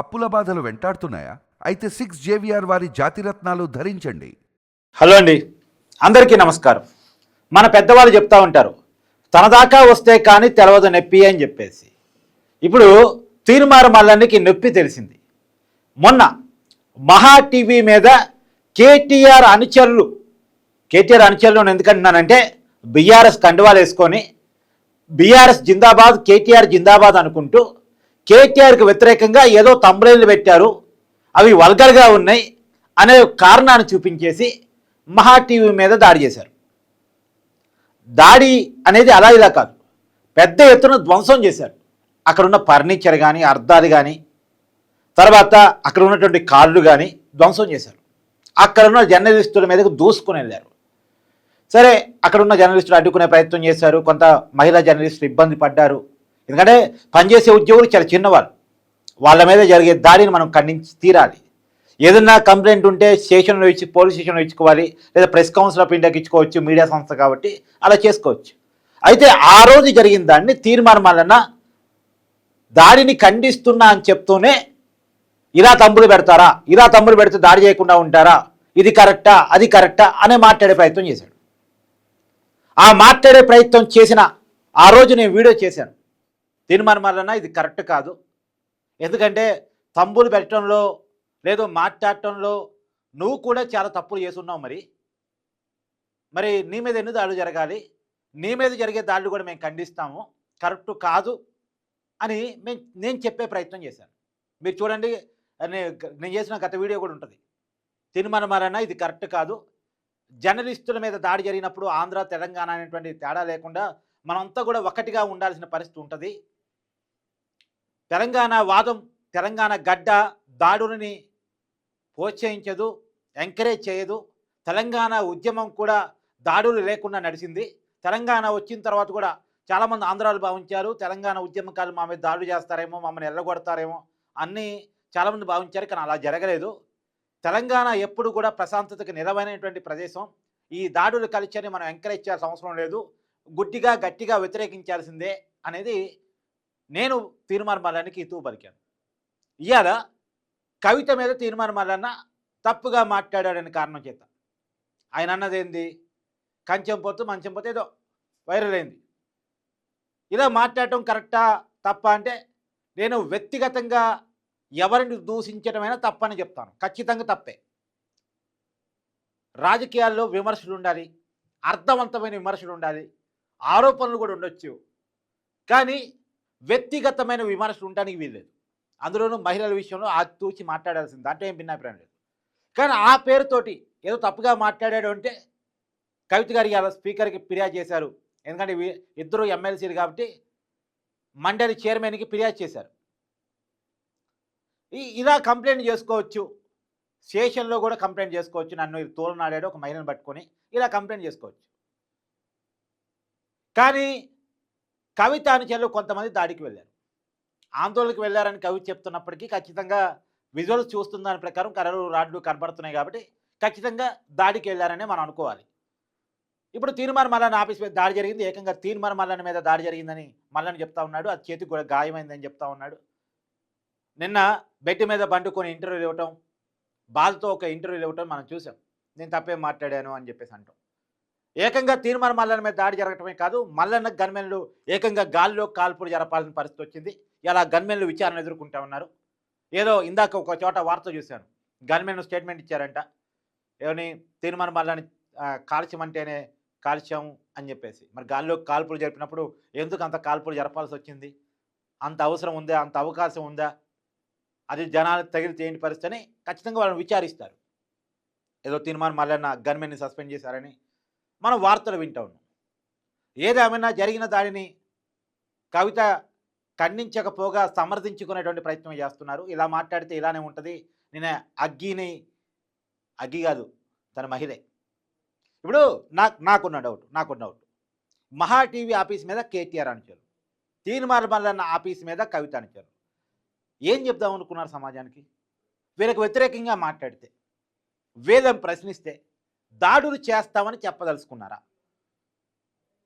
అప్పుల బాధలు వెంటాడుతున్నాయా? అయితే సిక్స్ జేవిఆర్ వారి జాతిరత్నాలు ధరించండి. హలో అండి. అందరికీ నమస్కారం. మన పెద్దవాళ్ళు చెప్తా ఉంటారు తన దాకా వస్తే కానీ తెలవదు నొప్పి అని చెప్పేసి. ఇప్పుడు తీర్మార మల్లన్నకి నొప్పి తెలిసింది. మొన్న మహా టీవీ మీద కేటీఆర్ అనుచరులు కేటీఆర్ అనుచరులను ఎందుకంటున్నానంటే బీఆర్ఎస్ కండువాలు వేసుకొని బీఆర్ఎస్ జిందాబాద్ కేటీఆర్ జిందాబాద్ అనుకుంటూ కేటీఆర్కి వ్యతిరేకంగా ఏదో తమ్ముళ్ళు పెట్టారు. అవి వల్గర్గా ఉన్నాయి అనే కారణాన్ని చూపించేసి మహా టీవీ మీద దాడి చేశారు. దాడి అనేది అలా ఇలా కాదు. పెద్ద ఎత్తున ధ్వంసం చేశారు. అక్కడ ఉన్న ఫర్నిచర్ కానీ అర్థాలు కానీ తర్వాత అక్కడ ఉన్నటువంటి కార్లు కానీ ధ్వంసం చేశారు. అక్కడ ఉన్న జర్నలిస్టుల మీదకు దూసుకుని వెళ్ళారు. సరే అక్కడ ఉన్న జర్నలిస్టులు అడ్డుకునే ప్రయత్నం చేశారు. కొంత మహిళా జర్నలిస్టులు ఇబ్బంది పడ్డారు. ఎందుకంటే పనిచేసే ఉద్యోగులు చాలా చిన్నవాళ్ళు. వాళ్ళ మీద జరిగే దాడిని మనం ఖండించి తీరాలి. ఏదన్నా కంప్లైంట్ ఉంటే స్టేషన్లో ఇచ్చి పోలీస్ స్టేషన్లో ఇచ్చుకోవాలి లేదా ప్రెస్ కౌన్సిల్ ఆఫ్ ఇండియాకి ఇచ్చుకోవచ్చు మీడియా సంస్థ కాబట్టి అలా చేసుకోవచ్చు. అయితే ఆ రోజు జరిగిన దాన్ని తీర్మానం వలన దాడిని ఖండిస్తున్నా అని చెప్తూనే ఇలా తమ్ముడు పెడతారా ఇలా తమ్ముడు పెడితే దాడి చేయకుండా ఉంటారా ఇది కరెక్టా అది కరెక్టా అనే మాట్లాడే ప్రయత్నం చేశాడు. ఆ మాట్లాడే ప్రయత్నం చేసిన ఆ రోజు నేను వీడియో చేశాను. తీర్మానం వలన ఇది కరెక్ట్ కాదు. ఎందుకంటే తంబులు పెట్టడంలో లేదో మాట్లాడటంలో నువ్వు కూడా చాలా తప్పులు చేస్తున్నావు మరి. మరి నీ మీద ఎన్ని దాడులు జరగాలి? నీ మీద జరిగే దాడులు కూడా మేము ఖండిస్తాము. కరెక్ట్ కాదు అని మేము నేను చెప్పే ప్రయత్నం చేశాను. మీరు చూడండి నేను చేసిన గత వీడియో కూడా ఉంటుంది. తిరుమలమారన్న ఇది కరెక్ట్ కాదు. జర్నలిస్టుల మీద దాడి జరిగినప్పుడు ఆంధ్ర తెలంగాణ అనేటువంటి తేడా లేకుండా మనంతా కూడా ఒకటిగా ఉండాల్సిన పరిస్థితి ఉంటుంది. తెలంగాణ వాదం తెలంగాణ గడ్డ దాడులని ప్రోత్సహించదు ఎంకరేజ్ చేయదు. తెలంగాణ ఉద్యమం కూడా దాడులు లేకుండా నడిచింది. తెలంగాణ వచ్చిన తర్వాత కూడా చాలామంది ఆంధ్రాలు భావించారు. తెలంగాణ ఉద్యమకాలు మా మీద దాడులు చేస్తారేమో మమ్మల్ని ఎల్లగొడతారేమో అన్నీ చాలామంది భావించారు కానీ అలా జరగలేదు. తెలంగాణ ఎప్పుడు కూడా ప్రశాంతతకు నిలవైనటువంటి ప్రదేశం. ఈ దాడులు కల్చర్ని మనం ఎంకరేజ్ చేయాల్సిన అవసరం లేదు. గుడ్డిగా గట్టిగా వ్యతిరేకించాల్సిందే అనేది నేను తీర్మాన మల్లానికి ఇతూ పలికాను. ఇవాళ కవిత మీద తీర్మాన మల్లన్న తప్పుగా మాట్లాడాడని కారణం చేత. ఆయన అన్నదేంది? కంచెం పోతూ మంచం పోతే ఏదో వైరల్ అయింది. ఇలా మాట్లాడటం కరెక్టా? తప్ప అంటే నేను వ్యక్తిగతంగా ఎవరిని దూషించడమైనా తప్పని చెప్తాను. ఖచ్చితంగా తప్పే. రాజకీయాల్లో విమర్శలు ఉండాలి. అర్థవంతమైన విమర్శలు ఉండాలి. ఆరోపణలు కూడా ఉండొచ్చు. కానీ వ్యక్తిగతమైన విమర్శలు ఉండడానికి వీల్లేదు. అందులోనూ మహిళల విషయంలో ఆ తూచి మాట్లాడాల్సింది. దాంట్లో ఏం భిన్నాభిప్రాయం లేదు. కానీ ఆ పేరుతోటి ఏదో తప్పుగా మాట్లాడాడు అంటే కవిత గారికి అలా స్పీకర్కి ఫిర్యాదు చేశారు. ఎందుకంటే ఇద్దరు ఎమ్మెల్సీలు కాబట్టి మండలి చైర్మన్కి ఫిర్యాదు చేశారు. ఇలా కంప్లైంట్ చేసుకోవచ్చు. స్టేషన్లో కూడా కంప్లైంట్ చేసుకోవచ్చు. నన్ను తోలనాడాడు ఒక మహిళను పట్టుకొని ఇలా కంప్లైంట్ చేసుకోవచ్చు. కానీ కవిత అనుచరులు కొంతమంది దాడికి వెళ్ళారు. ఆందోళనకు వెళ్ళారని కవిత చెప్తున్నప్పటికీ ఖచ్చితంగా విజువల్స్ చూస్తున్న దాని ప్రకారం కర్రలు రాడ్లు కనబడుతున్నాయి కాబట్టి ఖచ్చితంగా దాడికి వెళ్ళారనే మనం అనుకోవాలి. ఇప్పుడు తీర్మాన మల్లన్న ఆఫీస్ మీద దాడి జరిగింది. ఏకంగా తీర్మాన మల్లన్న మీద దాడి జరిగిందని మల్లన్న చెప్తా ఉన్నాడు. అది చేతికి కూడా గాయమైందని చెప్తా ఉన్నాడు. నిన్న బెడ్ మీద బండుకొని ఇంటర్వ్యూలు ఇవ్వటం బాధతో ఒక ఇంటర్వ్యూలు ఇవ్వటం మనం చూసాం. నేను తప్పేం మాట్లాడాను అని చెప్పేసి అంటాం. ఏకంగా తీర్మాన మల్లన్న మీద దాడి జరగటమే కాదు మల్లన్న గన్మెన్లు ఏకంగా గాల్లో కాల్పులు జరపాల్సిన పరిస్థితి వచ్చింది. ఇలా గన్మెన్లు విచారణ ఎదుర్కొంటా ఉన్నారు. ఏదో ఇందాక ఒక చోట వార్త చూశాను. గన్మెన్ స్టేట్మెంట్ ఇచ్చారంట. ఏమని తీర్మాన మల్లని కాల్చమంటేనే కాల్చాం అని చెప్పేసి. మరి గాల్లో కాల్పులు జరిపినప్పుడు ఎందుకు అంత కాల్పులు జరపాల్సి వచ్చింది? అంత అవసరం ఉందా? అంత అవకాశం ఉందా? అది జనాలకు తగిలితే ఏంటి పరిస్థితి అని ఖచ్చితంగా వాళ్ళని విచారిస్తారు. ఏదో తీర్మానం మల్లన్న గన్మెన్ని సస్పెండ్ చేశారని మనం వార్తలు వింటా ఉన్నాం. ఏదేమైనా జరిగిన దాడిని కవిత ఖండించకపోగా సమర్థించుకునేటువంటి ప్రయత్నం చేస్తున్నారు. ఇలా మాట్లాడితే ఇలానే ఉంటుంది. నేను అగ్గిని అగ్గి కాదు తన మహిళే. ఇప్పుడు నాకు నాకున్న డౌట్ నాకున్న డౌట్ మహా టీవీ ఆఫీస్ మీద కేటీఆర్ అనిచారు తీర్మాన మల్లన్న ఆఫీస్ మీద కవిత అనిచారు ఏం చెప్దాం అనుకున్నారు సమాజానికి? వీళ్ళకి వ్యతిరేకంగా మాట్లాడితే వీళ్ళని ప్రశ్నిస్తే దాడులు చేస్తామని చెప్పదలుచుకున్నారా?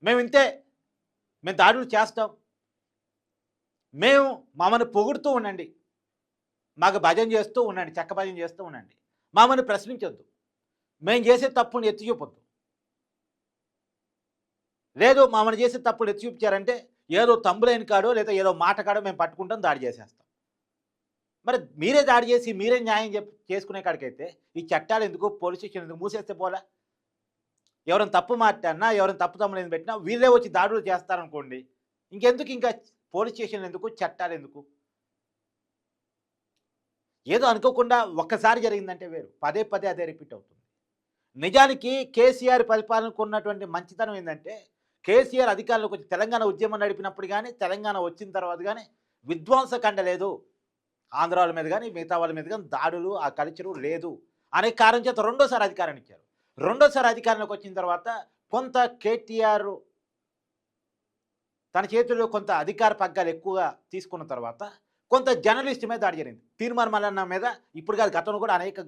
మేము ఇంతే మేము దాడులు చేస్తాం. మేము మమ్మల్ని పొగుడుతూ ఉండండి. మాకు భజన చేస్తూ ఉండండి చెక్క భజన చేస్తూ ఉండండి. మమ్మల్ని ప్రశ్నించొద్దు. మేము చేసే తప్పుని ఎత్తి చూపొద్దు లేదు మమ్మల్ని చేసే తప్పులు ఎత్తి చూపించారంటే ఏదో తంబులైన కాడో లేదా ఏదో మాట కాడో మేము పట్టుకుంటాం దాడి చేసేస్తాం. మరి మీరే దాడి చేసి మీరే న్యాయం చెప్ చేసుకునే కాడికైతే ఈ చట్టాలు ఎందుకు పోలీస్ స్టేషన్ ఎందుకు మూసేస్తే పోలే? ఎవరైనా తప్పు మాట్లాడినా ఎవరైనా తప్పు తమ్ములు పెట్టినా వీళ్ళే వచ్చి దాడులు చేస్తారనుకోండి ఇంకెందుకు ఇంకా పోలీస్ స్టేషన్ ఎందుకు చట్టాలు ఎందుకు? ఏదో అనుకోకుండా ఒక్కసారి జరిగిందంటే వేరు. పదే పదే అదే రిపీట్ అవుతుంది. నిజానికి కేసీఆర్ పరిపాలనకు ఉన్నటువంటి మంచితనం ఏంటంటే కేసీఆర్ అధికారులకు తెలంగాణ ఉద్యమం నడిపినప్పుడు కానీ తెలంగాణ వచ్చిన తర్వాత కానీ విధ్వంసకండ లేదు. ఆంధ్ర వాళ్ళ మీద కానీ మిగతా వాళ్ళ మీద కానీ దాడులు ఆ కల్చరు లేదు. అనే కారణం చేత రెండోసారి అధికారాన్ని ఇచ్చారు. రెండోసారి అధికారంలోకి వచ్చిన తర్వాత కొంత కేటీఆర్ తన చేతుల్లో కొంత అధికార పగ్గాలు ఎక్కువగా తీసుకున్న తర్వాత కొంత జర్నలిస్ట్ మీద దాడి జరిగింది. తీర్మాన్ మల్లన్న మీద ఇప్పుడు కాదు గతంలో కూడా అనేక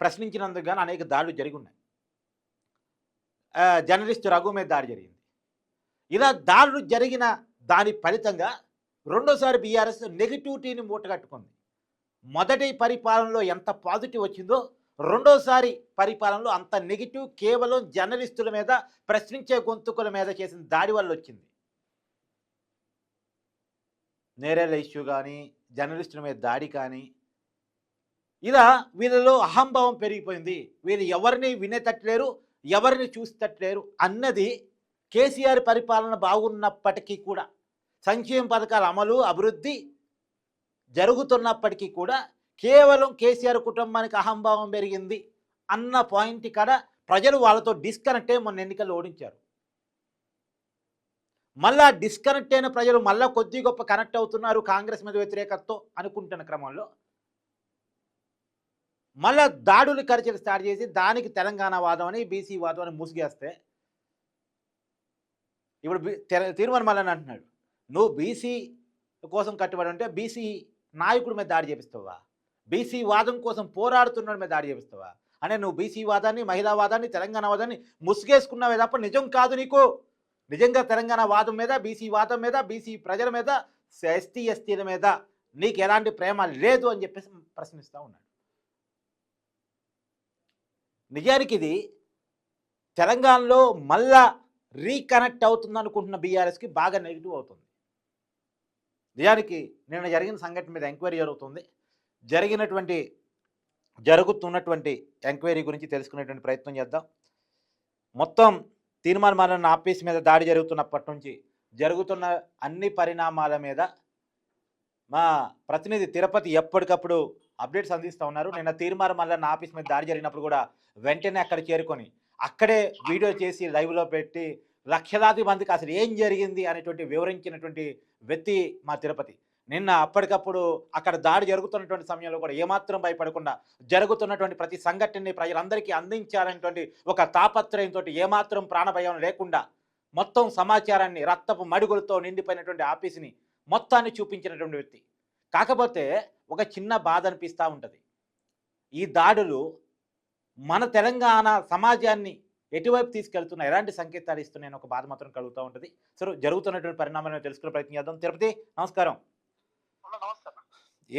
ప్రశ్నించినందుకు కానీ అనేక దాడులు జరిగి ఉన్నాయి జర్నలిస్ట్ రఘు మీద దాడి జరిగింది. ఇలా దాడులు జరిగిన దాని ఫలితంగా రెండోసారి బీఆర్ఎస్ నెగిటివిటీని మూటగట్టుకుంది. మొదటి పరిపాలనలో ఎంత పాజిటివ్ వచ్చిందో రెండోసారి పరిపాలనలో అంత నెగిటివ్ కేవలం జర్నలిస్టుల మీద ప్రశ్నించే గొంతుకుల మీద చేసిన దాడి వల్ల వచ్చింది. నేరేల ఇష్యూ కానీ జర్నలిస్టుల మీద దాడి కానీ ఇలా వీళ్ళలో అహంభావం పెరిగిపోయింది. వీళ్ళు ఎవరిని వినేటట్లేరు ఎవరిని చూసేటట్లేరు అన్నది కేసీఆర్ పరిపాలన బాగున్నప్పటికీ కూడా సంక్షేమ పథకాల అమలు అభివృద్ధి జరుగుతున్నప్పటికీ కూడా కేవలం కేసీఆర్ కుటుంబానికి అహంభావం పెరిగింది అన్న పాయింట్ కాడ ప్రజలు వాళ్ళతో డిస్కనెక్ట్ అయ్యి మొన్న ఎన్నికల్లో ఓడించారు. మళ్ళా డిస్కనెక్ట్ అయిన ప్రజలు మళ్ళా కొద్ది గొప్ప కనెక్ట్ అవుతున్నారు కాంగ్రెస్ మీద వ్యతిరేకతతో అనుకుంటున్న క్రమంలో. మళ్ళా దాడులు ఖర్చులు స్టార్ట్ చేసి దానికి తెలంగాణ వాదం అని బీసీ వాదం అని మూసిగేస్తే ఇప్పుడు బి- తిరుమల మల్లన్ అంటున్నాడు. నువ్వు బీసీ కోసం కట్టుబడి ఉంటే బీసీ నాయకుడి మీద దాడి చేపిస్తావా? బీసీ వాదం కోసం పోరాడుతున్న మీద దాడి చేపిస్తావా? అనే నువ్వు బీసీ వాదాన్ని మహిళా వాదాన్ని తెలంగాణ వాదాన్ని ముసుగేసుకున్నావే తప్ప నిజం కాదు నీకు. నిజంగా తెలంగాణ వాదం మీద బీసీ వాదం మీద బీసీ ప్రజల మీద ఎస్టీ ఎస్టీల మీద నీకు ఎలాంటి ప్రేమ లేదు అని చెప్పేసి ప్రశ్నిస్తూ ఉన్నాడు. నిజానికి ఇది తెలంగాణలో మళ్ళా రీకనెక్ట్ అవుతుంది అనుకుంటున్న బీఆర్ఎస్కి బాగా నెగిటివ్ అవుతుంది. నిజానికి నిన్న జరిగిన సంఘటన మీద ఎంక్వైరీ జరుగుతుంది. జరిగినటువంటి జరుగుతున్నటువంటి ఎంక్వైరీ గురించి తెలుసుకునేటువంటి ప్రయత్నం చేద్దాం. మొత్తం తీర్మాన మాలన్న ఆఫీస్ మీద దాడి జరుగుతున్నప్పటి నుంచి జరుగుతున్న అన్ని పరిణామాల మీద మా ప్రతినిధి తిరుపతి ఎప్పటికప్పుడు అప్డేట్స్ అందిస్తూ ఉన్నారు. నిన్న తీర్మాన మల్లన్న ఆఫీస్ మీద దాడి జరిగినప్పుడు కూడా వెంటనే అక్కడ చేరుకొని అక్కడే వీడియో చేసి లైవ్లో పెట్టి లక్షలాది మందికి అసలు ఏం జరిగింది అనేటువంటి వివరించినటువంటి వ్యక్తి మా తిరుపతి. నిన్న అప్పటికప్పుడు అక్కడ దాడి జరుగుతున్నటువంటి సమయంలో కూడా ఏమాత్రం భయపడకుండా జరుగుతున్నటువంటి ప్రతి సంఘటనని ప్రజలందరికీ అందించాలనేటువంటి ఒక తాపత్రయంతో ఏమాత్రం ప్రాణభయం లేకుండా మొత్తం సమాచారాన్ని రక్తపు మడుగులతో నిండిపోయినటువంటి ఆఫీస్ని మొత్తాన్ని చూపించినటువంటి వ్యక్తి. కాకపోతే ఒక చిన్న బాధ అనిపిస్తూ ఉంటుంది. ఈ దాడులు మన తెలంగాణ సమాజాన్ని ఎటువైపు తీసుకెళ్తున్నా ఎలాంటి సంకేతాలు ఇస్తున్నాయని ఒక బాధ మాత్రం కలుగుతూ ఉంటుంది. సో జరుగుతున్నటువంటి పరిణామాలను తెలుసుకునే ప్రయత్నం చేద్దాం. తిరుపతి నమస్కారం.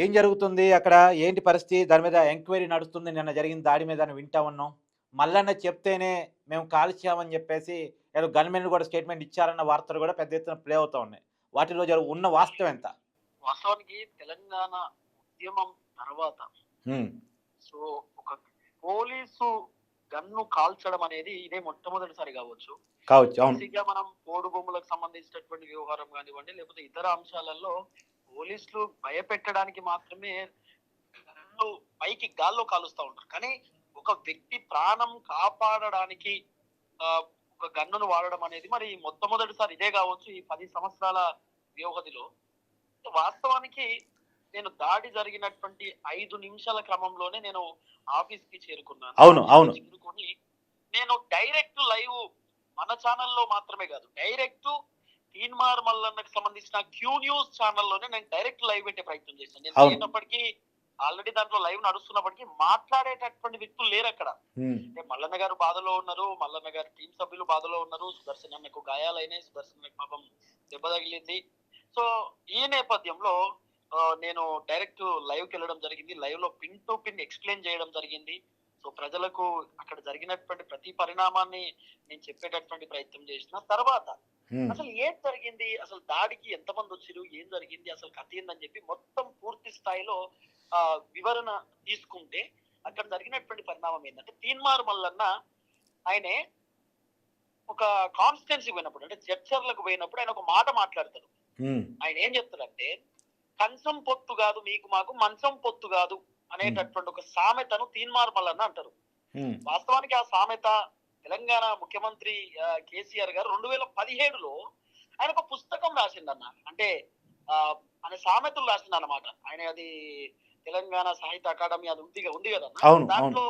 ఏం జరుగుతుంది అక్కడ? ఏంటి పరిస్థితి? దాని మీద ఎంక్వైరీ నడుస్తుంది. నిన్న జరిగిన దాడి మీద వింటా ఉన్నాం మల్లన్న చెప్తేనే మేము కాల్చామని చెప్పేసి ఏదో గన్మెన్ కూడా స్టేట్మెంట్ ఇచ్చారన్న వార్తలు కూడా పెద్ద ఎత్తున ప్లే అవుతా ఉన్నాయి. వాటిలో జరుగు ఉన్న వాస్తవం ఎంత? వాస్తవానికి తెలంగాణ ఉద్యమం తర్వాత సో ఒక పోలీసు గన్ను కాల్చడం అనేది ఇదే మొట్టమొదటిసారి కావచ్చు. కావచ్చు మనం పోడు భూములకు సంబంధించినటువంటి వ్యవహారం కానివ్వండి లేకపోతే ఇతర అంశాలలో పోలీసులు భయపెట్టడానికి మాత్రమే గన్ను పైకి గాల్లో కాలుస్తా ఉంటారు. కానీ ఒక వ్యక్తి ప్రాణం కాపాడడానికి ఒక గన్నును వాడడం అనేది మరి మొట్టమొదటిసారి ఇదే కావచ్చు ఈ పది సంవత్సరాల వ్యవధిలో. వాస్తవానికి నేను దాడి జరిగినటువంటి ఐదు నిమిషాల క్రమంలోనే నేను ఆఫీస్కి చేరుకున్నాను. అవును, అవును. చేరుకొని నేను డైరెక్ట్ లైవ్ మన ఛానల్లో మాత్రమే కాదు డైరెక్ట్ తీన్మార్ మల్లన్నకు సంబంధించిన క్యూ న్యూస్ ఛానల్లోనే నేను డైరెక్ట్ లైవ్ పెట్టే ప్రయత్నం చేశాను. నేను. చేసినప్పటికీ ఆల్రెడీ దాంట్లో లైవ్ నడుస్తున్నప్పటికీ మాట్లాడేటటువంటి వ్యక్తులు లేరు అక్కడ. మల్లన్న గారు బాధలో ఉన్నారు మల్లన్న గారి టీం సభ్యులు బాధలో ఉన్నారు సుదర్శన్ అన్నకు గాయాలైనాయి సుదర్శన్ పాపం దెబ్బ తగిలింది. సో ఈ నేపథ్యంలో నేను డైరెక్ట్ లైవ్కి వెళ్ళడం జరిగింది. లైవ్లో పిన్ టు పిన్ ఎక్స్ప్లెయిన్ చేయడం జరిగింది. సో ప్రజలకు అక్కడ జరిగినటువంటి ప్రతి పరిణామాన్ని నేను చెప్పేటటువంటి ప్రయత్నం చేసిన తర్వాత అసలు ఏం జరిగింది? అసలు దాడికి ఎంతమంది వచ్చారు ఏం జరిగింది? అసలు కథ ఏందని చెప్పి మొత్తం పూర్తి స్థాయిలో ఆ వివరణ తీసుకుంటే అక్కడ జరిగినటువంటి పరిణామం ఏంటంటే తీన్మార్ మల్లన్న ఆయనే ఒక కాన్స్టిట్యున్సీ పోయినప్పుడు అంటే జడ్చర్లకు పోయినప్పుడు ఆయన ఒక మాట మాట్లాడతాడు. ఆయన ఏం చెప్తాడంటే కంచం పొత్తు కాదు మీకు మాకు మంచం పొత్తు కాదు అనేటటువంటి ఒక సామెతను తీన్మార్ మల్లన్న అంటారు. వాస్తవానికి ఆ సామెత తెలంగాణ ముఖ్యమంత్రి కేసీఆర్ గారు రెండు వేల పదిహేడులో ఆయన ఒక పుస్తకం రాసిండన్న. అంటే ఆ, ఆయన సామెతలు రాసిండు అనమాట ఆయన అది తెలంగాణ సాహిత్య అకాడమీ అది ఉంది ఉంది కదా దాంట్లో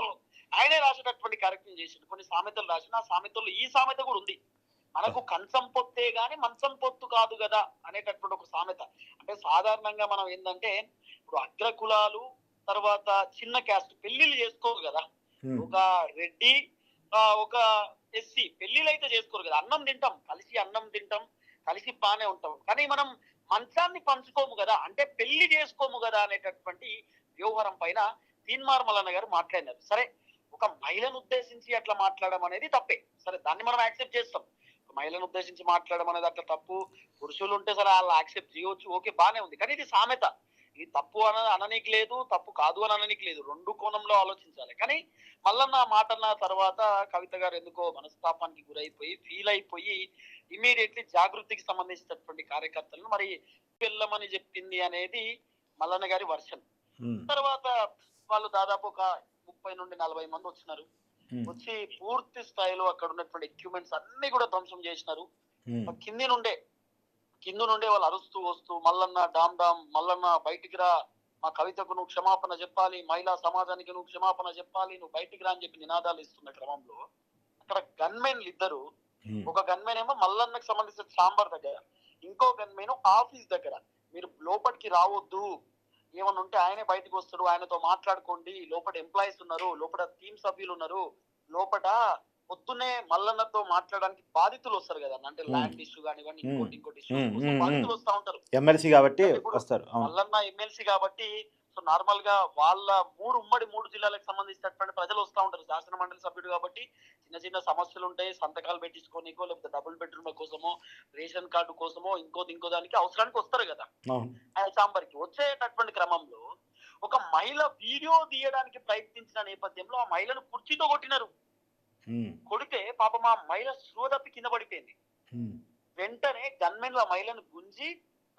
ఆయనే రాసేటటువంటి కార్యక్రమం చేసిండు. కొన్ని సామెతలు రాసిన ఆ సామెతల్లో ఈ సామెత కూడా ఉంది. మనకు కంచం పొత్తే గాని మంచం పొత్తు కాదు కదా అనేటటువంటి ఒక సామెత. అంటే సాధారణంగా మనం ఏంటంటే ఇప్పుడు అగ్ర కులాలు తర్వాత చిన్న క్యాస్ట్ పెళ్ళిళ్ళు చేసుకోరు కదా. ఒక రెడ్డి ఒక ఎస్సీ పెళ్ళిళ్ళు అయితే చేసుకోరు కదా. అన్నం తింటాం కలిసి అన్నం తింటాం కలిసి బానే ఉంటాం. కానీ మనం మంచాన్ని పంచుకోము కదా. అంటే పెళ్ళి చేసుకోము కదా అనేటటువంటి వ్యవహారం పైన తీన్మార్ మల్లన్న గారు మాట్లాడినారు. సరే ఒక మహిళను ఉద్దేశించి అట్లా మాట్లాడడం అనేది తప్పే. సరే దాన్ని మనం యాక్సెప్ట్ చేస్తాం. మహిళను ఉద్దేశించి మాట్లాడడం అనేది అట్లా తప్పు. పురుషులు ఉంటే సరే వాళ్ళు యాక్సెప్ట్ చేయవచ్చు ఓకే బానే ఉంది. కానీ ఇది సామెత. ఇది తప్పు అన అననీకి లేదు తప్పు కాదు అని అననీకి లేదు. రెండు కోణంలో ఆలోచించాలి. కానీ మల్లన్న మాట అన్న తర్వాత కవిత గారు ఎందుకో మనస్తాపానికి గురైపోయి ఫీల్ అయిపోయి ఇమీడియట్లీ జాగృతికి సంబంధించినటువంటి కార్యకర్తలను మరి వెళ్ళమని చెప్పింది అనేది మల్లన్న గారి వర్షన్ తర్వాత వాళ్ళు దాదాపు ఒక ముప్పై నుండి నలభై మంది వచ్చినారు. వచ్చి పూర్తి స్థాయిలో అక్కడ ఉన్నటువంటి ఎక్విప్మెంట్స్ అన్ని కూడా ధ్వంసం చేసినారు. ఉమ్, కింది నుండే కింద నుండే వాళ్ళు అరుస్తూ వస్తూ మల్లన్న డామ్ డామ్ మల్లన్న బయటికి రా మా కవితకు నువ్వు క్షమాపణ చెప్పాలి మహిళా సమాజానికి నువ్వు క్షమాపణ చెప్పాలి నువ్వు బయటికి రా అని చెప్పి నినాదాలు ఇస్తున్న క్రమంలో అక్కడ గన్మెన్లు ఇద్దరు. ఉమ్, ఒక గన్మెన్ ఏమో మల్లన్నకు సంబంధించిన చాంబర్ దగ్గర ఇంకో గన్మెన్ ఆఫీస్ దగ్గర. మీరు లోపలికి రావద్దు. ఏమన్నా ఉంటే ఆయనే బయటకు వస్తాడు ఆయనతో మాట్లాడుకోండి. లోపల ఎంప్లాయీస్ ఉన్నారు లోపల టీమ్ సభ్యులు ఉన్నారు. లోపల పొద్దునే మల్లన్నతో మాట్లాడడానికి బాధితులు వస్తారు కదా. అంటే. ల్యాండ్ ఇష్యూ కానివ్వండి. ఇంకోటి ఇంకోటి ఇష్యూ బాధితులు. వస్తా ఉంటారు. ఎమ్మెల్సీ కాబట్టి వస్తారు. మల్లన్న ఎమ్మెల్సీ కాబట్టి సో నార్మల్గా వాళ్ళ మూడు ఉమ్మడి మూడు జిల్లాలకు సంబంధించినటువంటి ప్రజలు వస్తా ఉంటారు. శాసన మండలి సభ్యుడు కాబట్టి చిన్న చిన్న సమస్యలు ఉంటాయి. సంతకాలు పెట్టించుకోనికో లేకపోతే డబుల్ బెడ్రూమ్ల కోసమో రేషన్ కార్డు కోసమో ఇంకోది ఇంకో దానికి అవసరానికి వస్తారు కదా. చాంబర్కి వచ్చేటటువంటి క్రమంలో ఒక మహిళ వీడియో తీయడానికి ప్రయత్నించిన నేపథ్యంలో ఆ మహిళను కుర్చీతో కొట్టినారు. కొడితే పాపం ఆ మహిళ స్రోదప్పి కింద పడిపోయింది. వెంటనే గన్మెన్లు ఆ మహిళను గుంజి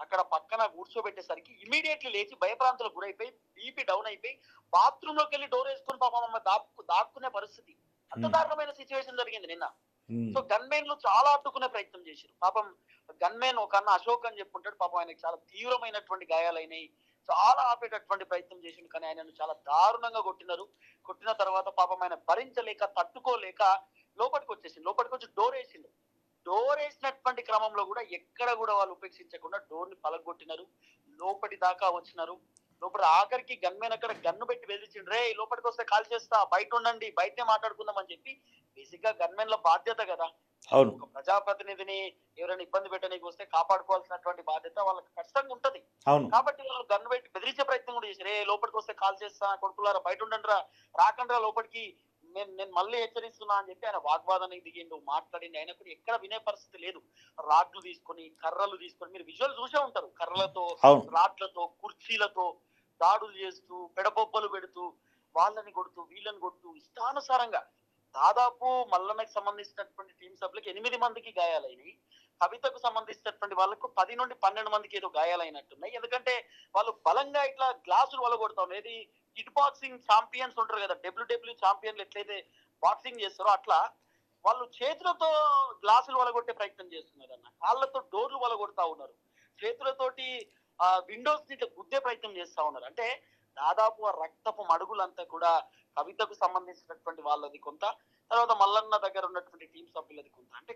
అక్కడ పక్కన కూర్చోబెట్టేసరికి ఇమీడియట్లీ లేచి భయప్రాంతాలకు గురైపోయి బీపీ డౌన్ అయిపోయి బాత్రూమ్లోకి వెళ్ళి డోర్ వేసుకుని పాపం అమ్మ దాక్కు దాక్కునే పరిస్థితి. అంత Hmm. దారుణమైన సిచ్యువేషన్ జరిగింది నిన్న. సో గన్మెన్లు చాలా అడ్డుకునే ప్రయత్నం చేశారు. పాపం గన్మెన్ ఒక అన్న అశోక్ అని చెప్పుంటాడు. పాపం ఆయనకి చాలా తీవ్రమైనటువంటి గాయాలైనాయి చాలా ఆపేటటువంటి ప్రయత్నం చేసిండు. కానీ ఆయనను చాలా దారుణంగా కొట్టినారు. కొట్టిన తర్వాత పాపం ఆయన భరించలేక తట్టుకోలేక లోపలికి వచ్చేసింది లోపలికి వచ్చి డోర్ వేసిండు. డోర్ వేసినటువంటి క్రమంలో కూడా ఎక్కడ కూడా వాళ్ళు ఉపేక్షించకుండా డోర్ని పలగొట్టినారు. లోపటి దాకా వచ్చినారు. లోపల ఆఖరికి గన్మెన్ అక్కడ గన్ను పెట్టి బెదిరించిండు రే లోపలికి వస్తే కాల్ చేస్తా. బయట ఉండండి. బయటనే మాట్లాడుకుందాం అని చెప్పి బేసిక్గా గన్మెన్ల బాధ్యత కదా. ఒక ప్రజాప్రతినిధిని ఎవరైనా ఇబ్బంది పెట్టడానికి వస్తే కాపాడుకోవాల్సినటువంటి బాధ్యత వాళ్ళకి ఖచ్చితంగా ఉంటది. కాబట్టి వాళ్ళు గన్ను పెట్టి బెదిరించే ప్రయత్నం కూడా చేశారు. ఏ లోపలికి వస్తే కాల్ చేస్తా. కొడుకులారా బయట ఉండండి రా రాకండి రా లోపలికి. నేను నేను మళ్ళీ హెచ్చరిస్తున్నా అని చెప్పి ఆయన వాగ్వాదానికి దిగిండు మాట్లాడింది ఆయన కూడా ఎక్కడ వినే పరిస్థితి లేదు. రాడ్లు తీసుకొని కర్రలు తీసుకొని మీరు విజువల్ చూసే ఉంటారు. కర్రలతో రాట్లతో కుర్చీలతో దాడులు చేస్తూ పెడబొబ్బలు పెడుతూ వాళ్ళని కొడుతూ వీళ్ళని కొడుతూ ఇష్టానుసారంగా దాదాపు మల్లన్నకి సంబంధించినటువంటి టీం సభ్యులకు ఎనిమిది మందికి గాయాలైనాయి. కవితకు సంబంధించినటువంటి వాళ్ళకు పది నుండి పన్నెండు మందికి ఏదో గాయాలైనట్టున్నాయి. ఎందుకంటే వాళ్ళు బలంగా ఇట్లా గ్లాసులు వలగొడతా. ఏది కిట్ బాక్సింగ్ ఛాంపియన్స్ ఉంటారు కదా డబ్ల్యూడబ్ల్యూ ఛాంపియన్లు ఎట్లయితే బాక్సింగ్ చేస్తారో అట్లా వాళ్ళు చేతులతో గ్లాసులు వలగొట్టే ప్రయత్నం చేస్తున్నారు అన్న. కాళ్ళతో డోర్లు వలగొడతా ఉన్నారు. చేతులతోటి ఆ విండోస్ని ఇట్లా గుద్దే ప్రయత్నం చేస్తా ఉన్నారు. అంటే దాదాపు ఆ రక్తపు మడుగులంతా కూడా కవితకు సంబంధించినటువంటి వాళ్ళది కొంత తర్వాత మల్లన్న దగ్గర ఉన్నటువంటి టీం సభ్యులది కొంత. అంటే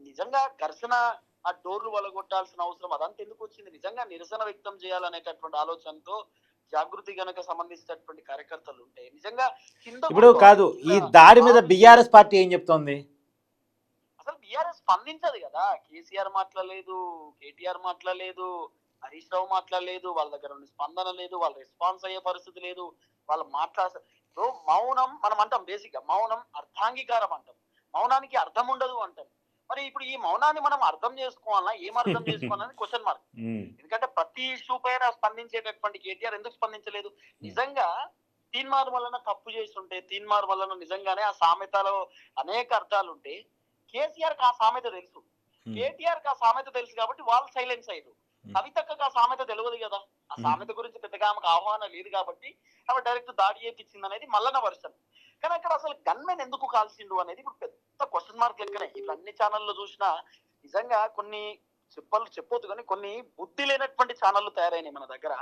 నిజంగా ఘర్షణ ఆ డోర్లు వలగొట్టాల్సిన అవసరం అదంతా ఎందుకు వచ్చింది? నిజంగా నిరసన వ్యక్తం చేయాలనేటటువంటి ఆలోచనతో జాగృతి గనక సంబంధించినటువంటి కార్యకర్తలు ఉంటే నిజంగా కింద ఇప్పుడు కాదు ఈ దాడి మీద బీఆర్ఎస్ పార్టీ ఏం చెప్తోంది? అసలు బీఆర్ఎస్ స్పందించదు కదా. కేసీఆర్ మాట్లాడలేదు కేటీఆర్ మాట్లాడలేదు హరీష్ రావు మాట్లాడలేదు వాళ్ళ దగ్గర నుండి స్పందన లేదు వాళ్ళ రెస్పాన్స్ అయ్యే పరిస్థితి లేదు. వాళ్ళు మాట్లాడ మౌనం మనం అంటాం బేసిక్గా మౌనం అర్థాంగీకారం అంటాం. మౌనానికి అర్థం ఉండదు అంటాం. మరి ఇప్పుడు ఈ మౌనాన్ని మనం అర్థం చేసుకోవాలా? ఏం అర్థం చేసుకోవాలని క్వశ్చన్ మార్క్ ఎందుకంటే ప్రతి ఇష్యూ పైన స్పందించేటటువంటి కేటీఆర్ ఎందుకు స్పందించలేదు? నిజంగా తీన్మార్ వలన తప్పు చేసి ఉంటే తీన్మార్ వలన నిజంగానే ఆ సామెతలో అనేక అర్థాలు ఉంటే కేసీఆర్కి ఆ సామెత తెలుసు. కేటీఆర్కి ఆ సామెత తెలుసు కాబట్టి వాళ్ళు సైలెన్స్ అయ్యారు. కవితకు ఆ సామెత తెలియదు కదా? ఆ. సామెత గురించి పెద్దగా ఆమెకు ఆహ్వానం లేదు కాబట్టి ఆమె డైరెక్ట్ దాడి చేయించింది అనేది మల్లన వర్షన్. కానీ అక్కడ అసలు గన్మెన్ ఎందుకు కాల్చిండు అనేది ఇప్పుడు పెద్ద క్వశ్చన్ మార్క్ లెక్కనే. ఇట్లా అన్ని ఛానల్లో చూసినా నిజంగా కొన్ని చెప్పలు చెప్పొద్దు కానీ కొన్ని బుద్ధి లేనటువంటి ఛానళ్ళు తయారైనాయి మన దగ్గర.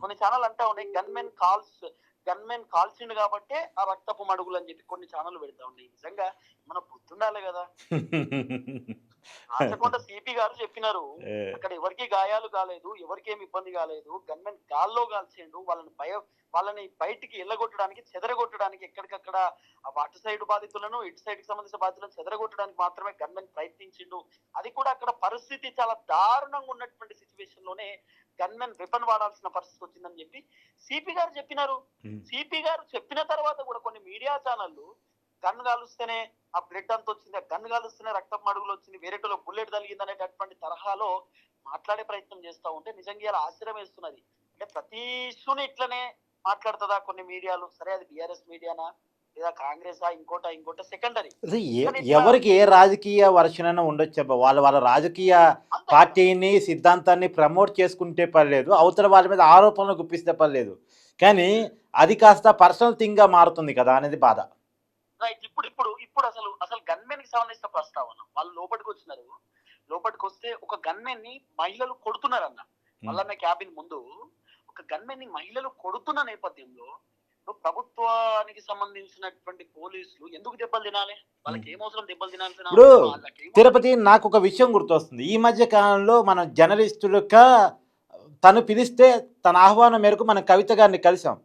కొన్ని ఛానల్ అంటా ఉన్నాయి గన్మెన్ కాల్స్ గన్మెన్ కాల్చిండు కాబట్టి ఆ రక్తపు మడుగులు అని చెప్పి కొన్ని ఛానల్ పెడతా ఉన్నాయి. నిజంగా మన బుద్ధి ఉండాలి కదా. రాచకొండ సిపి గారు చెప్పినారు అక్కడ ఎవరికి గాయాలు కాలేదు ఎవరికి ఏమి ఇబ్బంది కాలేదు గన్మెన్ గాల్లో కాల్చిండు వాళ్ళని భయ వాళ్ళని బయటికి ఎల్లగొట్టడానికి చెదరగొట్టడానికి ఎక్కడికక్కడ అటు సైడ్ బాధితులను ఇటు సైడ్కి సంబంధించిన బాధితులను చెదరగొట్టడానికి మాత్రమే గన్మెన్ ప్రయత్నించిండు. అది కూడా అక్కడ పరిస్థితి చాలా దారుణంగా ఉన్నటువంటి సిచ్యువేషన్లోనే గన్మెన్ వెపన్ వాడాల్సిన పరిస్థితి వచ్చిందని చెప్పి సిపి గారు చెప్పినారు. సిపి గారు చెప్పిన తర్వాత కూడా కొన్ని మీడియా ఛానళ్ళు గన్ కాలుస్తేనే ఆ బ్లడ్ అంత వచ్చింది. ఆ గన్ కాలుస్తేనే రక్తం మడుగులు వచ్చింది. వేరేటలో బుల్లెట్ తగిలింది అనేటటువంటి తరహాలో మాట్లాడే ప్రయత్నం చేస్తా ఉంటే నిజంగా ఇలా ఆశ్చర్యం వేస్తున్నది. అంటే ప్రతి ఇష్యూని ఇట్లనే మాట్లాడుతుందా కొన్ని మీడియాలు? సరే అది బిఆర్ఎస్ మీడియానా? లేదా కాంగ్రెస్? ఇంకోటా? ఇంకోటా? సెకండరీ. ఎవరికి ఏ రాజకీయ వర్షనైనా ఉండొచ్చు అబ్బా. వాళ్ళ వాళ్ళ రాజకీయ పార్టీని సిద్ధాంతాన్ని ప్రమోట్ చేసుకుంటే పర్లేదు. అవతల వాళ్ళ మీద ఆరోపణలు గుప్పిస్తే పర్లేదు. కానీ అది కాస్త పర్సనల్ థింగ్గా మారుతుంది కదా అనేది బాధ. రైట్ ఇప్పుడు ఇప్పుడు ఇప్పుడు అసలు అసలు గన్మెన్కి సంబంధించిన ప్రస్తావన. వాళ్ళు లోపలికి వచ్చినారు. లోపలికి వస్తే ఒక గన్మెన్ని మహిళలు కొడుతున్నారన్న. మల్లన్న క్యాబిన్ ముందు ఒక గన్మెన్ని మహిళలు కొడుతున్న నేపథ్యంలో ప్రభుత్వానికి సంబంధించినటువంటి పోలీసులు ఎందుకు దెబ్బలు తినాలి? వాళ్ళకి ఏం అవసరం దెబ్బలు తినాల్సిన ఇప్పుడు ఏం- తిరుపతి నాకు ఒక విషయం గుర్తొస్తుంది. ఈ మధ్య కాలంలో మన జర్నలిస్టులుగా తను పిలిస్తే తన ఆహ్వానం మేరకు మన కవిత గారిని కలిసాం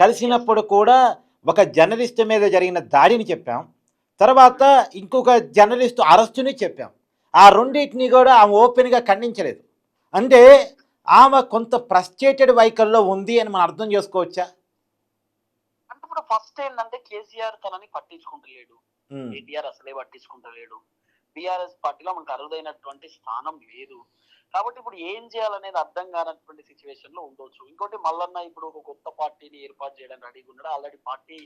కలిసినప్పుడు కూడా ఒక జర్నలిస్ట్ మీద జరిగిన దాడిని చెప్పాం. తర్వాత ఇంకొక జర్నలిస్ట్ అరెస్టుని చెప్పాం. ఆ రెండింటిని కూడా ఆమె ఓపెన్గా ఖండించలేదు. అంటే ఆమె కొంత ఫ్రస్ట్రేటెడ్ వైఖరిలో ఉంది అని మనం అర్థం చేసుకోవచ్చా? అంటే ఇప్పుడు ఫస్ట్ ఏంటంటే కేసీఆర్ తనని పట్టించుకుంటలేడు. ఉమ్, కేటీఆర్ అసలే పట్టించుకుంటలేడు. బీఆర్ఎస్ పార్టీలో మనకు అరుదైనటువంటి స్థానం లేదు. కాబట్టి ఇప్పుడు ఏం చేయాలనేది అర్థం కానటువంటి సిచ్యువేషన్లో ఉండొచ్చు. ఇంకోటి మల్లన్న ఇప్పుడు ఒక కొత్త పార్టీని ఏర్పాటు చేయడానికి రెడీగా ఉన్నాడు. ఆల్రెడీ పార్టీ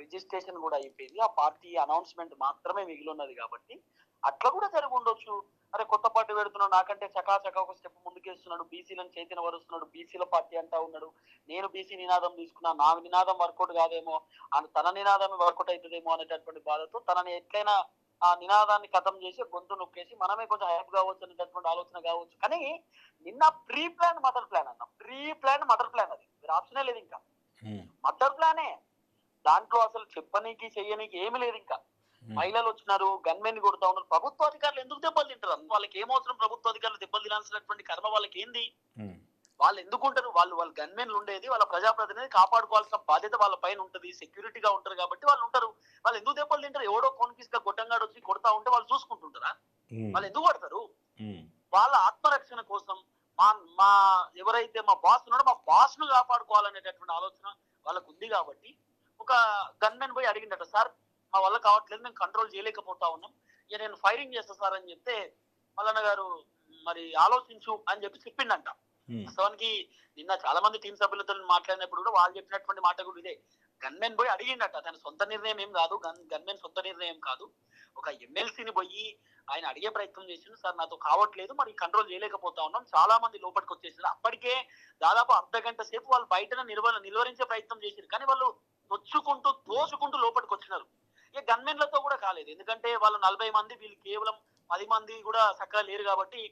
రిజిస్ట్రేషన్ కూడా అయిపోయింది. ఆ పార్టీ అనౌన్స్మెంట్ మాత్రమే మిగిలి ఉన్నది కాబట్టి అట్లా కూడా జరిగి ఉండొచ్చు. అరే కొత్త పార్టీ పెడుతున్నాడు. నాకంటే చకా చకా ఒక స్టెప్ ముందుకేస్తున్నాడు. బీసీలను చేతిన వరుస్తున్నాడు. బీసీల పార్టీ అంటా ఉన్నాడు. నేను బీసీ నినాదం తీసుకున్నా. నా నినాదం వర్కౌట్ కాదేమో తన నినాదం వర్కౌట్ అవుతుందేమో అనేటటువంటి బాధతో తనని ఎట్లయినా ఆ నినాదాన్ని ఖతం చేసి గొంతు నొక్కేసి మనమే కొంచెం హైప్ కావచ్చు అనేటటువంటి ఆలోచన కావచ్చు. కానీ నిన్న ప్రీ ప్లాన్ మదర్ ప్లాన్ అన్న. ప్రీ ప్లాన్ మదర్ ప్లాన్ అది. మీరు ఆప్షనే లేదు ఇంకా. మదర్ ప్లానే దాంట్లో అసలు చెప్పనీకి చెయ్యనీకి ఏమీ లేదు ఇంకా. ఉమ్, మహిళలు వచ్చినారు గన్మెన్ కొడుతా ఉన్నారు. ప్రభుత్వ అధికారులు ఎందుకు దెబ్బలు తింటారు? వాళ్ళకి ఏం అవసరం? ప్రభుత్వ అధికారులు దెబ్బలు తినాల్సినటువంటి కర్మ వాళ్ళకి ఏంది? ఉమ్, వాళ్ళు ఎందుకుంటారు వాళ్ళు వాళ్ళ గన్మెన్లు ఉండేది వాళ్ళ ప్రజాప్రతినిధి కాపాడుకోవాల్సిన బాధ్యత వాళ్ళ పైన ఉంటది సెక్యూరిటీగా ఉంటారు కాబట్టి వాళ్ళు ఉంటారు. వాళ్ళు ఎందుకు దెబ్బలు తింటారు? ఎవడో కొనికిస్గా గొట్టంగాడు వచ్చి కొడతా ఉంటే వాళ్ళు చూసుకుంటుంటారా? వాళ్ళు ఎందుకు కొడతారు? వాళ్ళ ఆత్మరక్షణ కోసం మా మా ఎవరైతే మా బాస్ ఉన్నాడో మా బాస్ను కాపాడుకోవాలనేటటువంటి ఆలోచన వాళ్ళకు ఉంది కాబట్టి ఒక గన్మెన్ పోయి అడిగిందట సార్ మా వల్ల కావట్లేదు మేము కంట్రోల్ చేయలేకపోతా ఉన్నాం. ఇక నేను ఫైరింగ్ చేస్తా సార్ అని చెప్తే మల్లన్న గారు మరి ఆలోచించు అని చెప్పి చెప్పిండంట వాస్తవానికి నిన్న చాలా మంది టీం సభ్యులతో మాట్లాడినప్పుడు కూడా వాళ్ళు చెప్పినటువంటి మాట కూడా ఇదే. గన్మెన్ పోయి అడిగిండట తన సొంత నిర్ణయం ఏం కాదు గన్ గన్మెన్ సొంత నిర్ణయం కాదు. ఒక ఎమ్మెల్సీని పోయి ఆయన అడిగే ప్రయత్నం చేసిండు సార్ నాతో కావట్లేదు మరి కంట్రోల్ చేయలేకపోతా ఉన్నాం. చాలా మంది లోపలికి వచ్చేసారు అప్పటికే దాదాపు అర్ధ గంట సేపు వాళ్ళు బయటనే నిల్వ నిలువరించే ప్రయత్నం చేశారు కానీ వాళ్ళు తొచ్చుకుంటూ తోచుకుంటూ లోపలికి వచ్చినారు. ఇక గన్మెన్లతో కూడా కాలేదు. ఎందుకంటే వాళ్ళు నలభై మంది వీళ్ళు కేవలం పది మంది కూడా చక్కగా లేరు కాబట్టి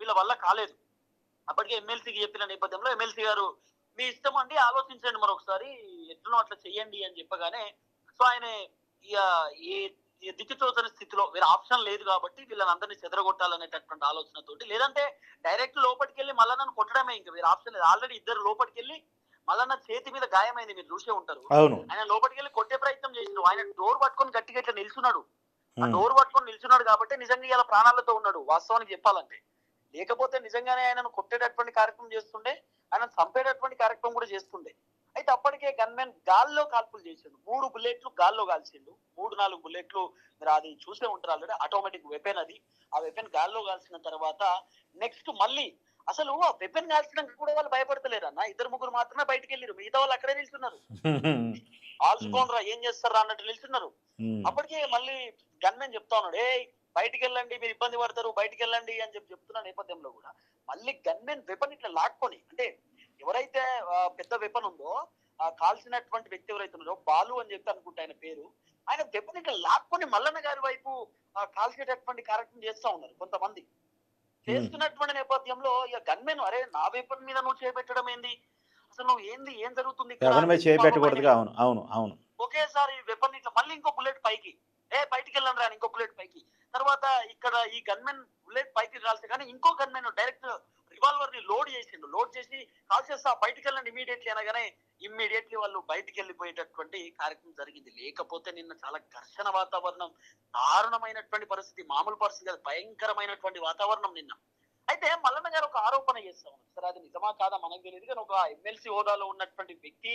వీళ్ళ వల్ల కాలేదు. అప్పటికే ఎమ్మెల్సీకి చెప్పిన నేపథ్యంలో ఎమ్మెల్సీ గారు మీ ఇష్టం అండి ఆలోచించండి మరొకసారి ఎట్లనో అట్లా చెయ్యండి అని చెప్పగానే సో ఆయన ఈ దిక్కుతోచని స్థితిలో వేరే ఆప్షన్ లేదు కాబట్టి వీళ్ళని అందరినీ చెదరగొట్టాలనేటటువంటి ఆలోచనతోటి లేదంటే డైరెక్ట్ లోపలికి వెళ్ళి మళ్ళా నన్ను కొట్టడమే ఇంకా వేరే ఆప్షన్ లేదు. ఆల్రెడీ ఇద్దరు లోపలికి వెళ్ళి మళ్ళా చేతి మీద గాయమైంది మీరు చూసే ఉంటారు. ఆయన లోపలికి వెళ్ళి కొట్టే ప్రయత్నం చేసిండు. ఆయన డోర్ పట్టుకొని గట్టిగా ఇట్లా నిల్చున్నాడు. ఆ డోర్ పట్టుకొని నిల్చున్నాడు కాబట్టి నిజంగా ఇలా ప్రాణాలతో ఉన్నాడు వాస్తవానికి చెప్పాలంటే. లేకపోతే నిజంగానే ఆయనను కొట్టేటటువంటి కార్యక్రమం చేస్తుండే ఆయన చంపేటటువంటి కార్యక్రమం కూడా చేస్తుండే. అయితే అప్పటికే గన్మెన్ గాల్లో కాల్పులు చేసిండు. మూడు బుల్లెట్లు గాల్లో కాల్చిండు మూడు నాలుగు బుల్లెట్లు మీరు అది చూసే ఉంటారు ఆల్రెడీ. ఆటోమేటిక్ వెపన్ అది. ఆ వెపన్ గాల్లో కాల్చిన తర్వాత నెక్స్ట్ మళ్ళీ అసలు ఆ వెపన్ కాల్చడానికి కూడా వాళ్ళు భయపడతలేరు అన్న ఇద్దరు ముగ్గురు మాత్రమే బయటకు వెళ్ళారు మిగతా వాళ్ళు అక్కడే నిల్చున్నారు. ఆల్చుకోనరా ఏం చేస్తారా అన్నట్టు నిల్చున్నారు. ఉమ్. అప్పటికే మళ్ళీ గన్మెన్ చెప్తా ఉన్నాడు ఏ బయటికి వెళ్ళండి మీరు ఇబ్బంది పడతారు బయటికి వెళ్ళండి అని చెప్పి చెప్తున్న నేపథ్యంలో కూడా మళ్ళీ గన్మెన్ వెపన్ ఇట్లా లాక్కొని అంటే ఎవరైతే పెద్ద వెపన్ ఉందో ఆ కాల్చినటువంటి వ్యక్తి ఎవరైతే ఉన్నారో బాలు అని చెప్పి అనుకుంటే ఆయన పేరు ఆయన వెపన్ ఇట్లా లాక్కొని మల్లన్న గారి వైపు కాల్చేటటువంటి కార్యక్రమం చేస్తా ఉన్నారు కొంతమంది. చేస్తున్నటువంటి నేపథ్యంలో ఇక గన్మెన్ అరే నా వెపన్ మీద నువ్వు చేపెట్టడం ఏంది? అసలు నువ్వు ఏంది ఏం జరుగుతుంది అవును అవును అవును. ఒకేసారి వెపన్ ఇట్లా మళ్ళీ ఇంకో బుల్లెట్ పైకి ఏ బయటికి వెళ్ళండి రా ఇంకో బుల్లెట్ పైకి. తర్వాత ఇక్కడ ఈ గన్మెన్ బుల్లెట్ పైకి కాల్సి కానీ ఇంకో గన్మెన్ డైరెక్ట్ రివాల్వర్ని లోడ్ చేసిండు. లోడ్ చేసి కాల్ చేస్తా బయటికి వెళ్ళండి ఇమీడియట్లీ అనగానే ఇమ్మీడియట్లీ వాళ్ళు బయటికి వెళ్ళిపోయేటటువంటి కార్యక్రమం జరిగింది. లేకపోతే నిన్న చాలా ఘర్షణ వాతావరణం దారుణమైనటువంటి పరిస్థితి మామూలు పరిస్థితి కాదు భయంకరమైనటువంటి వాతావరణం నిన్న. అయితే మల్లన్న గారు ఒక ఆరోపణ చేస్తా ఉన్నారు. సరే అది నిజమా కాదా మనకు తెలియదు కానీ ఒక ఎమ్మెల్సీ హోదాలో ఉన్నటువంటి వ్యక్తి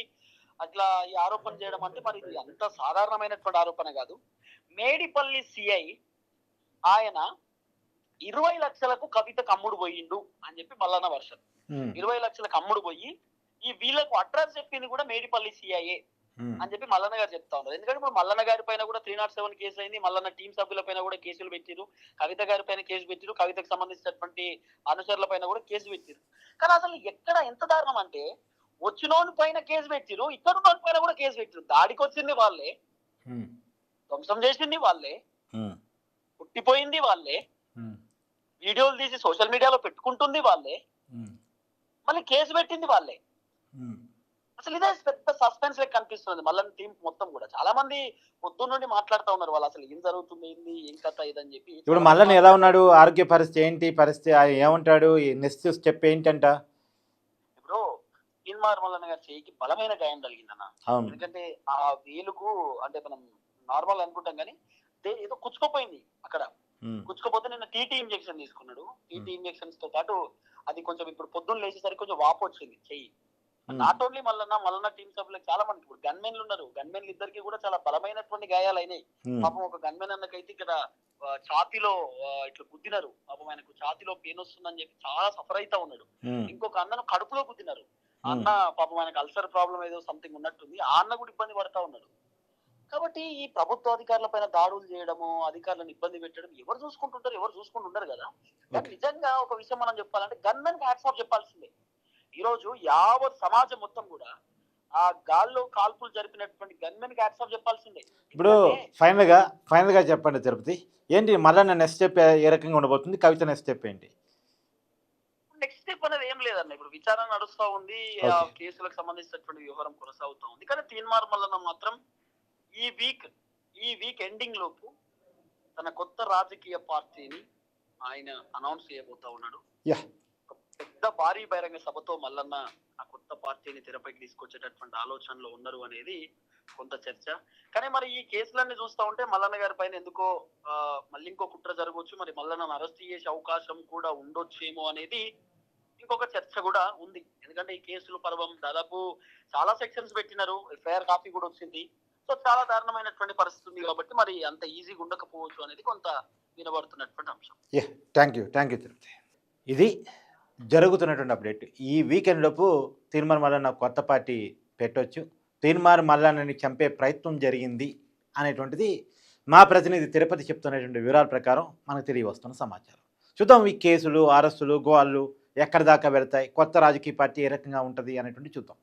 అట్లా ఈ ఆరోపణ చేయడం అంటే మరి ఇది అంత సాధారణమైనటువంటి ఆరోపణ కాదు. మేడిపల్లి సిఐ ఆయన ఇరవై లక్షలకు కవితకు అమ్ముడు పోయిండు అని చెప్పి మల్లన్న వర్షన్. ఇరవై లక్షలకు అమ్ముడు పోయి ఈ వీళ్ళకు అడ్రస్ చెప్పింది కూడా మేడిపల్లి సిఐఏ. అని చెప్పి మల్లన్న గారు చెప్తా ఉన్నారు. ఎందుకంటే ఇప్పుడు మల్లన్న గారి పైన కూడా త్రీ నాట్ సెవెన్ కేసు అయింది. మల్లన్న టీం సభ్యుల పైన కూడా కేసులు పెట్టిరు. కవిత గారి పైన కేసు పెట్టిరు. కవితకు సంబంధించినటువంటి అనుచరుల పైన కూడా కేసు పెట్టిరు. కానీ అసలు ఎక్కడ ఎంత దారుణం అంటే వచ్చినోని పైన కేసు పెట్టిరు ఇక్కడ పైన కూడా కేసు పెట్టిరు. దాడికి వచ్చింది వాళ్ళే. ధ్వంసం చేసింది వాళ్ళే. పుట్టిపోయింది వాళ్ళే. వీడియోలు తీసి సోషల్ మీడియాలో పెట్టుకుంటుంది వాళ్ళే. మళ్ళీ కేసు పెట్టింది వాళ్ళే. అసలు ఇదే పెద్ద సస్పెన్స్ లెక్క కనిపిస్తుంది మళ్ళీ టీం మొత్తం కూడా. చాలా మంది పొద్దున్న నుండి మాట్లాడుతూ ఉన్నారు. వాళ్ళు అసలు ఏం జరుగుతుంది ఏంది ఏం కథ ఇదని చెప్పి. ఇప్పుడు మళ్ళీ ఎలా ఉన్నాడు? ఆరోగ్య పరిస్థితి ఏంటి? పరిస్థితి ఏమంటాడు? నెక్స్ట్ స్టెప్ ఏంటంట? ఇప్పుడు ఇన్మార్ మల్లన్న గారి చేయికి బలమైన గాయం కలిగిందన్న ఎందుకంటే ఆ వేలుకు అంటే మనం నార్మల్ అనుకుంటాం కానీ ఏదో కుచ్చుకోపోయింది అక్కడ. కుచ్చుకోపోతే నిన్న టీటీ ఇంజెక్షన్ తీసుకున్నాడు. టీటీ ఇంజెక్షన్స్తో పాటు అది కొంచెం ఇప్పుడు పొద్దున్న లేచేసరికి కొంచెం వాపు వచ్చింది చెయ్యి. Not only Mallanna Mallanna team సభ్యులకు చాలా మంది ఇప్పుడు గన్మెన్లు ఉన్నారు. గన్మెన్లు ఇద్దరికి కూడా చాలా బలమైనటువంటి గాయాలు అయినాయి. పాపం ఒక గన్మెన్ అన్నకైతే ఇక్కడ ఛాతీలో ఇట్లా గుద్దినారు. పాపం ఆయనకు ఛాతీలో పెయిన్ వస్తుందని చెప్పి చాలా సఫర్ అయితా ఉన్నాడు. ఇంకొక అన్నను కడుపులో గుద్దినారు. అన్న పాపం ఆయనకు అల్సర్ ప్రాబ్లం ఏదో సంథింగ్ ఉన్నట్టుంది. ఆ అన్న కూడా ఇబ్బంది పడతా ఉన్నాడు. కాబట్టి ఈ ప్రభుత్వ అధికారుల పైన దాడులు చేయడము అధికారులను ఇబ్బంది పెట్టడం ఎవరు చూసుకుంటుంటారు? ఎవరు చూసుకుంటుంటారు కదా. నిజంగా ఒక విషయం మనం చెప్పాలంటే గన్మెన్ హ్యాట్స్ ఆఫ్ చెప్పాల్సిందే. ఈ రోజు యావత్ సమాజం మొత్తం కూడా ఆ గాల్లో కాల్పులు జరిపినటువంటి గన్మెన్ హ్యాట్స్ ఆఫ్ చెప్పాల్సిందే. ఇప్పుడు ఫైనల్గా ఫైనల్గా చెప్పండి తిరుపతి. ఏంటి మళ్ళీ నెక్స్ట్ స్టెప్ ఏ రకంగా ఉండబోతుంది? కవిత నెక్స్ట్ స్టెప్ ఏంటి? నెక్స్ట్ స్టెప్ అనేది ఏం లేదన్న. ఇప్పుడు విచారణ నడుస్తా ఉంది. కేసులకు సంబంధించినటువంటి వ్యవహారం కొనసాగుతా ఉంది. కానీ తీన్మార్ మల్లన్న మాత్రం ఈ వీక్ ఈ వీక్ ఎండింగ్ లోపు తన కొత్త రాజకీయ పార్టీని ఆయన అనౌన్స్ చేయబోతా ఉన్నాడు. పెద్ద భారీ బహిరంగ సభతో మల్లన్న ఆ కొత్త పార్టీని తెరపైకి తీసుకొచ్చేటటువంటి ఆలోచనలో ఉన్నారు అనేది కొంత చర్చ. కానీ మరి ఈ కేసులన్నీ చూస్తా ఉంటే మల్లన్న గారి పైన ఎందుకో మళ్ళీ ఇంకో కుట్ర జరగవచ్చు. మరి మల్లన్న అరెస్ట్ చేసే అవకాశం కూడా ఉండొచ్చేమో అనేది ఇంకొక చర్చ కూడా ఉంది. ఎందుకంటే ఈ కేసులు పర్వం దాదాపు చాలా సెక్షన్స్ పెట్టినారు. ఎఫ్ఐఆర్ కాపీ కూడా వచ్చింది. సో చాలా దారుణమైనటువంటి పరిస్థితి ఉంది కాబట్టి మరి అంత ఈజీగా ఉండకపోవచ్చు అనేది కొంత వినబడుతున్నటువంటి అంశం. Thank you thank you Tirupati. ఇది జరుగుతున్నటువంటి అప్డేట్. ఈ వీకెండ్ లోపు తీర్మార్ మల్లన్న కొత్త పార్టీ పెట్టొచ్చు. తీర్మార్ మల్లన్నని చంపే ప్రయత్నం జరిగింది అనేటువంటిది మా ప్రతినిధి తిరుపతి చెప్తున్నటువంటి వివరాల ప్రకారం మనకు తెలియవస్తున్న సమాచారం. చూద్దాం ఈ కేసులు అరెస్టులు గోవాళ్ళు ఎక్కడి దాకా వెళ్తాయి కొత్త రాజకీయ పార్టీ ఏ రకంగా ఉంటుంది అనేటువంటి చూద్దాం.